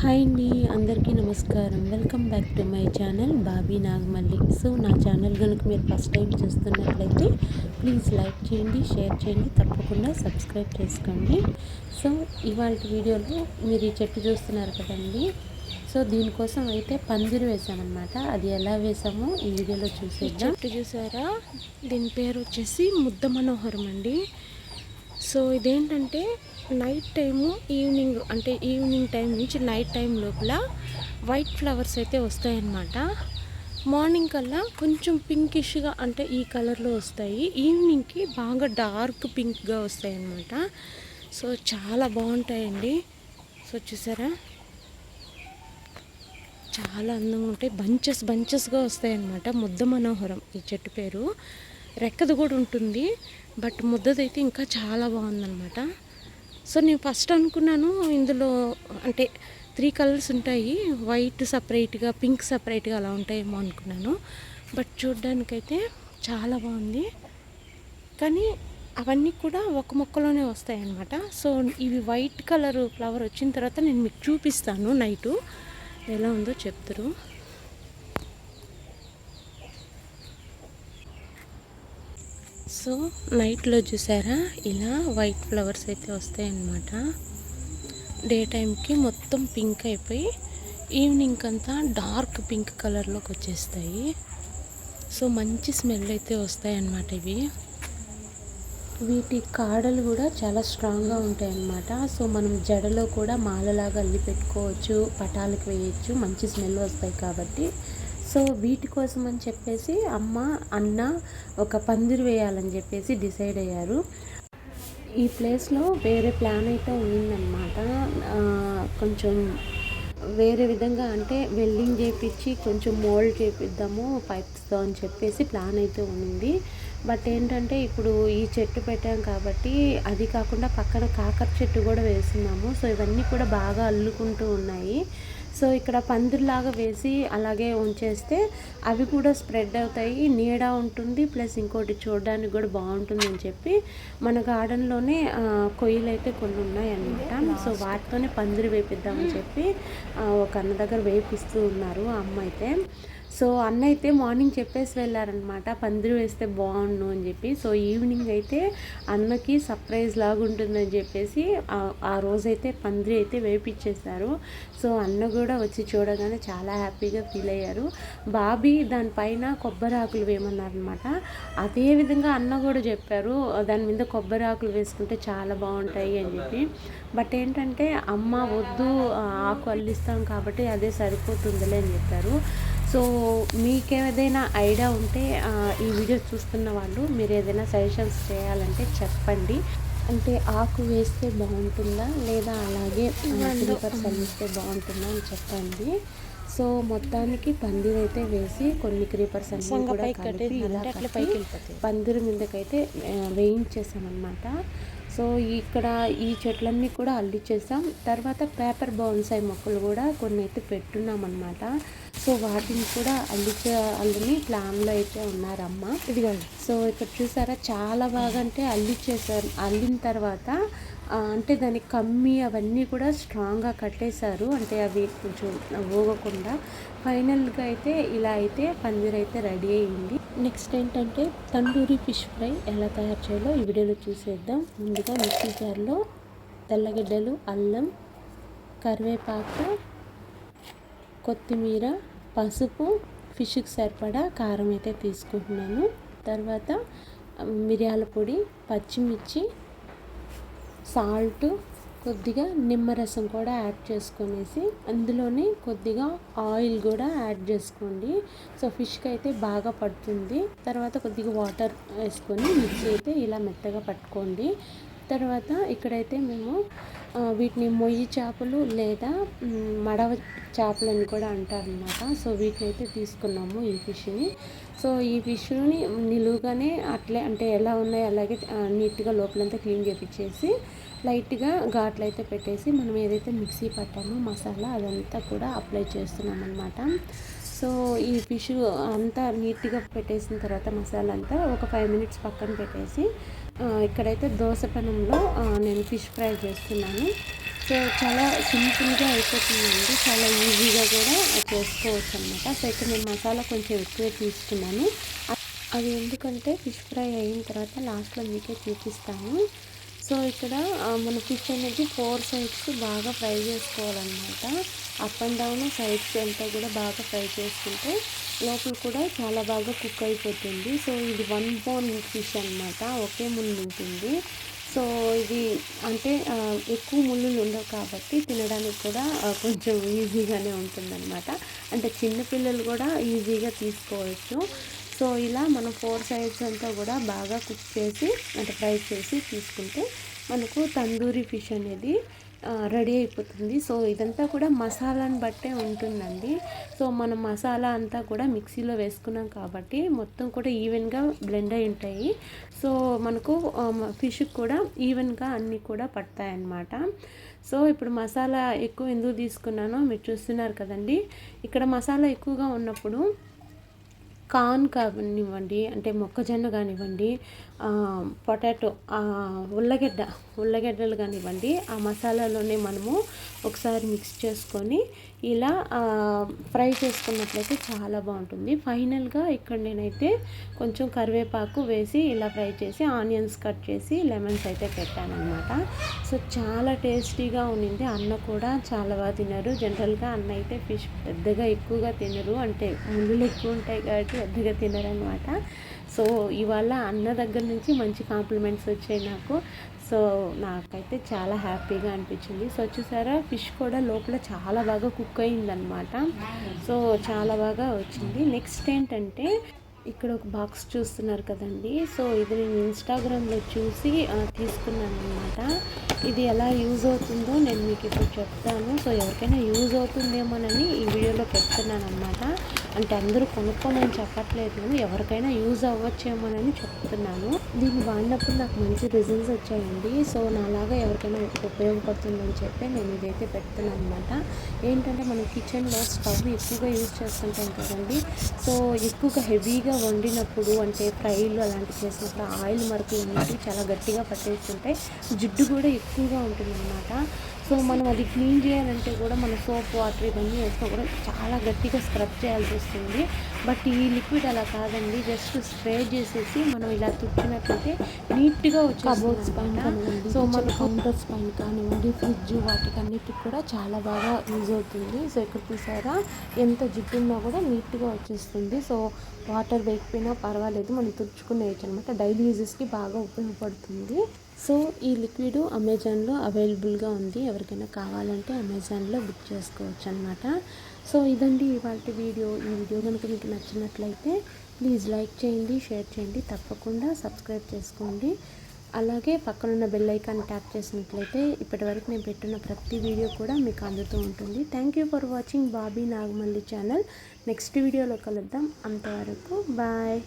Hi అండి అందరికీ నమస్కారం. Welcome back to my channel Bobby Nagamalli so నా ఛానల్ కనుక మీరు ఫస్ట్ టైం చూస్తున్నట్లయితే ప్లీజ్ లైక్ చేయండి షేర్ చేయండి తప్పకుండా సబ్స్క్రైబ్ చేసుకోండి. సో ఇవాళ వీడియోలో మీరు ఈ చెట్టు చూస్తున్నారు కదండి. సో దీనికోసం అయితే పందిరి వేసామన్నమాట. అది ఎలా వేసామో ఈ వీడియోలో చూసేద్దాం. చెట్టు చూసారా? దీని పేరు వచ్చేసి ముద్ద మనోహరం అండి. సో ఇదేంటంటే నైట్ టైము ఈవినింగ్ అంటే ఈవినింగ్ టైం నుంచి నైట్ టైం లోపల వైట్ ఫ్లవర్స్ అయితే వస్తాయన్నమాట. మార్నింగ్ కల్లా కొంచెం పింకిష్గా అంటే ఈ కలర్లో వస్తాయి. ఈవినింగ్కి బాగా డార్క్ పింక్గా వస్తాయి అన్నమాట సో చాలా బాగుంటాయండి. సో చూసారా? చాలా అందంగా ఉంటాయి. బంచెస్ బంచెస్గా వస్తాయన్నమాట. ముద్ద మనోహరం ఈ చెట్టు పేరు. రెక్కది కూడా ఉంటుంది. బట్ ముద్దదైతే ఇంకా చాలా బాగుందన్నమాట. సో నేను ఫస్ట్ అనుకున్నాను ఇందులో అంటే త్రీ కలర్స్ ఉంటాయి. వైట్ సపరేట్గా పింక్ సపరేట్గా అలా ఉంటాయేమో అనుకున్నాను. బట్ చూడ్డానికైతే చాలా బాగుంది. కానీ అవన్నీ కూడా ఒక మొక్కలోనే వస్తాయి అన్నమాట సో ఇవి వైట్ కలర్ ఫ్లవర్ వచ్చిన తర్వాత నేను మీకు చూపిస్తాను నైటు. ఎలా ఉందో చెప్తారు. సో నైట్లో చూసారా? ఇలా వైట్ ఫ్లవర్స్ అయితే వస్తాయి అన్నమాట డే టైంకి మొత్తం పింక్ అయిపోయి ఈవినింగ్ అంతా డార్క్ పింక్ కలర్లోకి వచ్చేస్తాయి. సో మంచి స్మెల్ అయితే వస్తాయన్నమాట ఇవి. వీటి కాడలు కూడా చాలా స్ట్రాంగ్గా ఉంటాయి అన్నమాట సో మనం జడలో కూడా మాలలాగా అల్లి పెట్టుకోవచ్చు పటాలకు వేయచ్చు మంచి స్మెల్ వస్తాయి కాబట్టి. సో వీటి కోసం అని చెప్పేసి అమ్మ అన్న ఒక పందిరి వేయాలని చెప్పేసి డిసైడ్ అయ్యారు. ఈ ప్లేస్లో వేరే ప్లాన్ అయితే ఉందన్నమాట. కొంచెం వేరే విధంగా అంటే వెల్డింగ్ చేపించి కొంచెం మోల్డ్ చేపిద్దాము పైప్స్తో అని చెప్పేసి ప్లాన్ అయితే ఉంది. బట్ ఏంటంటే ఇప్పుడు ఈ చెట్టు పెట్టాం కాబట్టి అది కాకుండా పక్కన కాకర చెట్టు కూడా వేస్తున్నాము. సో ఇవన్నీ కూడా బాగా అల్లుకుంటూ ఉన్నాయి. సో ఇక్కడ పందిరిలాగా వేసి అలాగే ఉంచేస్తే అవి కూడా స్ప్రెడ్ అవుతాయి. నీడ ఉంటుంది ప్లస్ ఇంకోటి చూడడానికి కూడా బాగుంటుంది అని చెప్పి మన గార్డెన్లోనే కొయ్యలు అయితే కొన్ని ఉన్నాయన్నమాట. సో వాటితోనే పందిరి వేపిద్దామని చెప్పి ఒక అన్న దగ్గర వేపిస్తూ ఉన్నారు ఆ అమ్మ అయితే. సో అన్న అయితే మార్నింగ్ చెప్పేసి వెళ్ళారనమాట పందిరి వేస్తే బాగుండు అని చెప్పి. సో ఈవినింగ్ అయితే అన్నకి సర్ప్రైజ్ లాగా ఉంటుందని చెప్పేసి ఆ రోజైతే పందిరి అయితే వేపించేశారు సో అన్న కూడా వచ్చి చూడగానే చాలా హ్యాపీగా ఫీల్ అయ్యారు. బాబీ దానిపైన కొబ్బరి ఆకులు వేయమన్నారనమాట అదేవిధంగా అన్న కూడా చెప్పారు దాని మీద కొబ్బరి ఆకులు వేసుకుంటే చాలా బాగుంటాయి అని చెప్పి. బట్ ఏంటంటే అమ్మ వద్దు ఆకు అల్లిస్తాం కాబట్టి అదే సరిపోతుందిలే అని చెప్పారు. సో మీకు ఏదైనా ఐడియా ఉంటే ఈ వీడియో చూస్తున్న వాళ్ళు మీరు ఏదైనా సజెషన్స్ చేయాలంటే చెప్పండి. అంటే ఆకు వేస్తే బాగుంటుందా? లేదా అలాగే క్రీపర్స్ అల్లిస్తే బాగుంటుందా అని చెప్పండి. సో మొత్తానికి పందిరి అయితే వేసి కొన్ని క్రీపర్స్ అన్ని కూడా కలిపి ఇలా పందిరి మీదకైతే వేయించేసామన్నమాట. సో ఇక్కడ ఈ చెట్లన్నీ కూడా అల్లిచ్చేసాం. తర్వాత పేపర్ బౌన్సాయి మొక్కలు కూడా కొన్ని అయితే పెట్టున్నాం అనమాట సో వాటిని కూడా అల్లిచే అల్లిని ప్లాన్లో అయితే ఉన్నారమ్మ. ఇదిగోండి. సో ఇక్కడ చూసారా చాలా బాగా అంటే అల్లిచ్చేసారు. అల్లిన తర్వాత అంటే దానికి కమ్మి అవన్నీ కూడా స్ట్రాంగ్గా కట్టేశారు. అంటే అవి కొంచెం ఊగకుండా. ఫైనల్గా అయితే ఇలా అయితే పందిర్ అయితే రెడీ అయింది. నెక్స్ట్ ఏంటంటే తండూరి ఫిష్ ఫ్రై ఎలా తయారు చేయాలో ఈ వీడియోలో చూసేద్దాం. ముందుగా మిక్సీ జార్లో తెల్లగడ్డలు అల్లం కరివేపాకు కొత్తిమీర పసుపు ఫిష్కి సరిపడా కారం అయితే తీసుకుంటున్నాను. తర్వాత మిరియాల పొడి పచ్చిమిర్చి సాల్ట్ కొద్దిగా నిమ్మరసం కూడా యాడ్ చేసుకొనేసి అందులోనే కొద్దిగా ఆయిల్ కూడా యాడ్ చేసుకోండి. సో ఫిష్కి అయితే బాగా పడుతుంది. తర్వాత కొద్దిగా వాటర్ వేసుకొని మిక్సీ అయితే ఇలా మెత్తగా పట్టుకోండి. తర్వాత ఇక్కడైతే మేము వీటిని మొయ్యి చేపలు లేదా మడవ చేపలు అని కూడా అంటారనమాట సో వీటిని అయితే తీసుకున్నాము ఈ ఫిష్ని. సో ఈ ఫిష్ని నిలువుగానే అట్లే అంటే ఎలా ఉన్నాయో అలాగే నీట్గా లోపలంతా క్లీన్ చేపించేసి లైట్గా ఘాట్లు అయితే పెట్టేసి మనం ఏదైతే మిక్సీ పట్టామో మసాలా అదంతా కూడా అప్లై చేస్తున్నాం అనమాట సో ఈ ఫిష్ అంతా నీట్గా పెట్టేసిన తర్వాత మసాలా అంతా ఒక ఫైవ్ మినిట్స్ పక్కన పెట్టేసి ఇక్కడైతే దోశ పెనంలో నేను ఫిష్ ఫ్రై చేస్తున్నాను. సో చాలా సింపుల్గా అయిపోతుందండి. చాలా ఈజీగా కూడా చేసుకోవచ్చు అనమాట సో ఇక్కడ నేను మసాలా కొంచెం ఎక్కువే తీసుకున్నాను. అది ఎందుకంటే ఫిష్ ఫ్రై అయిన తర్వాత లాస్ట్లో మీకే చూపిస్తాను. సో ఇక్కడ మన ఫిష్ అనేది ఫోర్ సైడ్స్ బాగా ఫ్రై చేసుకోవాలన్నమాట. అప్ అండ్ డౌన్ సైడ్స్ అంతా కూడా బాగా ఫ్రై చేసుకుంటే లోపల కూడా చాలా బాగా కుక్ అయిపోతుంది. సో ఇది వన్ బోన్ ఫిష్ అన్నమాట. ఒకే ముళ్ళు ఉంటుంది. సో ఇది అంటే ఎక్కువ ముళ్ళులు ఉండవు కాబట్టి తినడానికి కూడా కొంచెం ఈజీగానే ఉంటుందన్నమాట. అంటే చిన్నపిల్లలు కూడా ఈజీగా తీసుకోవచ్చు. సో ఇలా మనం ఫోర్ సైడ్స్ అంతా కూడా బాగా కుక్ చేసి అంటే ఫ్రై చేసి తీసుకుంటే మనకు తందూరి ఫిష్ అనేది రెడీ అయిపోతుంది. సో ఇదంతా కూడా మసాలాని బట్టే ఉంటుందండి. సో మనం మసాలా అంతా కూడా మిక్సీలో వేసుకున్నాం కాబట్టి మొత్తం కూడా ఈవెన్గా బ్లెండ్ అయి ఉంటాయి. సో మనకు ఫిష్ కూడా ఈవెన్గా అన్నీ కూడా పడతాయి అన్నమాట సో ఇప్పుడు మసాలా ఎక్కువ ఎందుకు తీసుకున్నానో మీరు చూస్తున్నారు కదండి. ఇక్కడ మసాలా ఎక్కువగా ఉన్నప్పుడు కార్న్ కానివ్వండి అంటే మొక్కజొన్న కానివ్వండి పొటాటో ఉల్లగడ్డ ఉల్లగడ్డలు కానివ్వండి ఆ మసాలాలోనే మనము ఒకసారి మిక్స్ చేసుకొని ఇలా ఫ్రై చేసుకున్నట్లయితే చాలా బాగుంటుంది. ఫైనల్గా ఇక్కడ నేనైతే కొంచెం కరివేపాకు వేసి ఇలా ఫ్రై చేసి ఆనియన్స్ కట్ చేసి లెమన్స్ అయితే పెట్టానమాట సో చాలా టేస్టీగా ఉండింది. అన్న కూడా చాలా బాగా తినరు జనరల్గా అన్న అయితే ఫిష్ పెద్దగా ఎక్కువగా తినరు. అంటే ముళ్ళు ఎక్కువ ఉంటాయి కాబట్టి పెద్దగా తినరనమాట సో ఇవాళ అన్న దగ్గర నుంచి మంచి కాంప్లిమెంట్స్ వచ్చాయి నాకు. సో నాకైతే చాలా హ్యాపీగా అనిపించింది. సో చూసారా ఫిష్ కూడా లోపల చాలా బాగా కుక్ అయిందనమాట సో చాలా బాగా వచ్చింది. నెక్స్ట్ ఏంటంటే ఇక్కడ ఒక బాక్స్ చూస్తున్నారు కదండి. సో ఇది నేను ఇన్స్టాగ్రామ్లో చూసి తీసుకున్నాను అనమాట ఇది ఎలా యూజ్ అవుతుందో నేను మీకు ఇప్పుడు చెప్తాను. సో ఎవరికైనా యూజ్ అవుతుందేమోనని ఈ వీడియోలో పెడుతున్నాను అనమాట అంటే అందరూ కొనుక్కోమని చెప్పట్లేదు. ఎవరికైనా యూజ్ అవ్వచ్చేమోనని చెప్తున్నాను. దీన్ని వాడినప్పుడు నాకు మంచి రిజల్ట్స్ వచ్చాయండి. సో నాలాగా ఎవరికైనా ఉపయోగపడుతుందని చెప్పి నేను ఇదైతే పెడుతున్నాను అనమాట ఏంటంటే మనం కిచెన్లో స్టవ్ ఎక్కువగా యూజ్ చేస్తుంటాం కదండి. సో ఎక్కువగా హెవీగా వండినప్పుడు అంటే ఫ్రైలు అలాంటివి చేసినప్పుడు ఆయిల్ మరకలు అనేవి చాలా గట్టిగా పట్టేస్తుంటాయి జిడ్డు కూడా ఎక్కువగా ఉంటుంది అనమాట సో మనం అది క్లీన్ చేయాలంటే కూడా మన సోప్ వాటర్ ఇవన్నీ వేసినా కూడా చాలా గట్టిగా స్క్రబ్ చేయాల్సి వస్తుంది. బట్ ఈ లిక్విడ్ అలా కాదండి. జస్ట్ స్ప్రే చేసేసి మనం ఇలా తుడిచినట్లయితే నీట్గా వచ్చి కబోర్డ్స్ పైన సో మన కౌంటర్స్ పైన కానివ్వండి ఫ్రిడ్జ్ వాటికి అన్నిటికి కూడా చాలా బాగా యూజ్ అవుతుంది. సో ఇక్కడ చూసారా? ఎంత జిడ్డు ఉన్నా కూడా నీట్గా వచ్చేస్తుంది. సో వాటర్ వేయకపోయినా పర్వాలేదు. మనం తుడుచుకునేయచ్చు అనమాట. డైలీ యూజెస్కి బాగా ఉపయోగపడుతుంది. సో ఈ లిక్విడ్ అమెజాన్లో అవైలబుల్గా ఉంది. ఎవరికైనా కావాలంటే అమెజాన్లో బుక్ చేసుకోవచ్చు అనమాట సో ఇదండి ఇవాళ వీడియో. ఈ వీడియో కనుక మీకు నచ్చినట్లయితే ప్లీజ్ లైక్ చేయండి షేర్ చేయండి. తప్పకుండా సబ్స్క్రైబ్ చేసుకోండి. అలాగే పక్కనున్న బెల్ ఐకాన్ ట్యాప్ చేసినట్లయితే ఇప్పటివరకు నేను పెట్టిన ప్రతి వీడియో కూడా మీకు అందుతూ ఉంటుంది. Thank you for watching Bobby Nagamalli channel. Next వీడియోలో కలుద్దాం. అంతవరకు బాయ్.